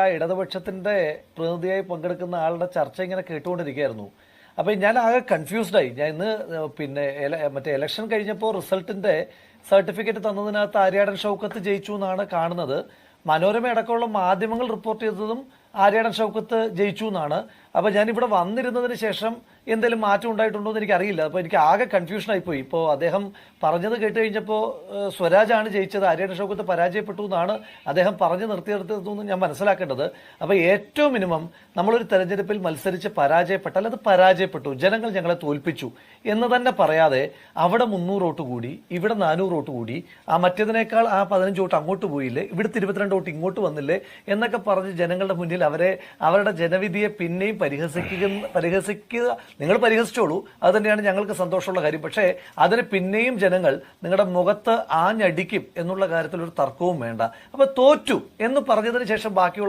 ആ ഇടതുപക്ഷത്തിന്റെ പ്രതിനിധിയായി പങ്കെടുക്കുന്ന ആളുടെ ചർച്ച ഇങ്ങനെ കേട്ടുകൊണ്ടിരിക്കുകയായിരുന്നു. അപ്പൊ ഞാൻ ആകെ കൺഫ്യൂസ്ഡായി ഞാൻ ഇന്ന് പിന്നെ മറ്റേ ഇലക്ഷൻ കഴിഞ്ഞപ്പോൾ റിസൾട്ടിന്റെ സർട്ടിഫിക്കറ്റ് തന്നതിനകത്ത് ആര്യാടൻ ഷൗക്കത്ത് ജയിച്ചു എന്നാണ് കാണുന്നത്. മനോരമ അടക്കമുള്ള മാധ്യമങ്ങൾ റിപ്പോർട്ട് ചെയ്തതും ആര്യാടൻ ഷൗക്കത്ത് ജയിച്ചു എന്നാണ്. അപ്പൊ ഞാൻ ഇവിടെ വന്നിരുന്നതിന് ശേഷം എന്തെങ്കിലും മാറ്റം ഉണ്ടായിട്ടുണ്ടോ എന്ന് എനിക്കറിയില്ല. അപ്പൊ എനിക്ക് ആകെ കൺഫ്യൂഷൻ ആയിപ്പോയി ഇപ്പോ അദ്ദേഹം പറഞ്ഞത് കേട്ട് കഴിഞ്ഞപ്പോൾ സ്വരാജാണ് ജയിച്ചത് ആര്യാടൻ ഷൗക്കത്ത് പരാജയപ്പെട്ടു എന്നാണ് അദ്ദേഹം പറഞ്ഞു നിർത്തിയെടുത്തതെന്ന് ഞാൻ മനസ്സിലാക്കേണ്ടത്. അപ്പൊ ഏറ്റവും മിനിമം നമ്മളൊരു തെരഞ്ഞെടുപ്പിൽ മത്സരിച്ച് പരാജയപ്പെട്ടാൽ അത് പരാജയപ്പെട്ടു ജനങ്ങൾ ഞങ്ങളെ തോൽപ്പിച്ചു എന്ന് തന്നെ പറയാതെ അവിടെ മുന്നൂറ് വോട്ട് കൂടി ഇവിടെ നാനൂറ് വോട്ട് കൂടി ആ മറ്റേതിനേക്കാൾ ആ പതിനഞ്ച് വോട്ട് അങ്ങോട്ട് പോയില്ലേ ഇവിടുത്തെ ഇരുപത്തിരണ്ട് വോട്ട് ഇങ്ങോട്ട് വന്നില്ലേ എന്നൊക്കെ പറഞ്ഞ് ജനങ്ങളുടെ മുന്നിൽ അവരെ അവരുടെ ജനവിധിയെ പിന്നെയും പരിഹസിക്കുന്ന പരിഹസിക്കുക നിങ്ങൾ പരിഹസിച്ചോളൂ. അത് തന്നെയാണ് ഞങ്ങൾക്ക് സന്തോഷമുള്ള കാര്യം. പക്ഷേ അതിന് പിന്നെയും ജനങ്ങൾ നിങ്ങളുടെ മുഖത്ത് ആഞ്ഞടിക്കും എന്നുള്ള കാര്യത്തിൽ ഒരു തർക്കവും വേണ്ട. അപ്പൊ തോറ്റു എന്ന് പറഞ്ഞതിന് ശേഷം ബാക്കിയുള്ള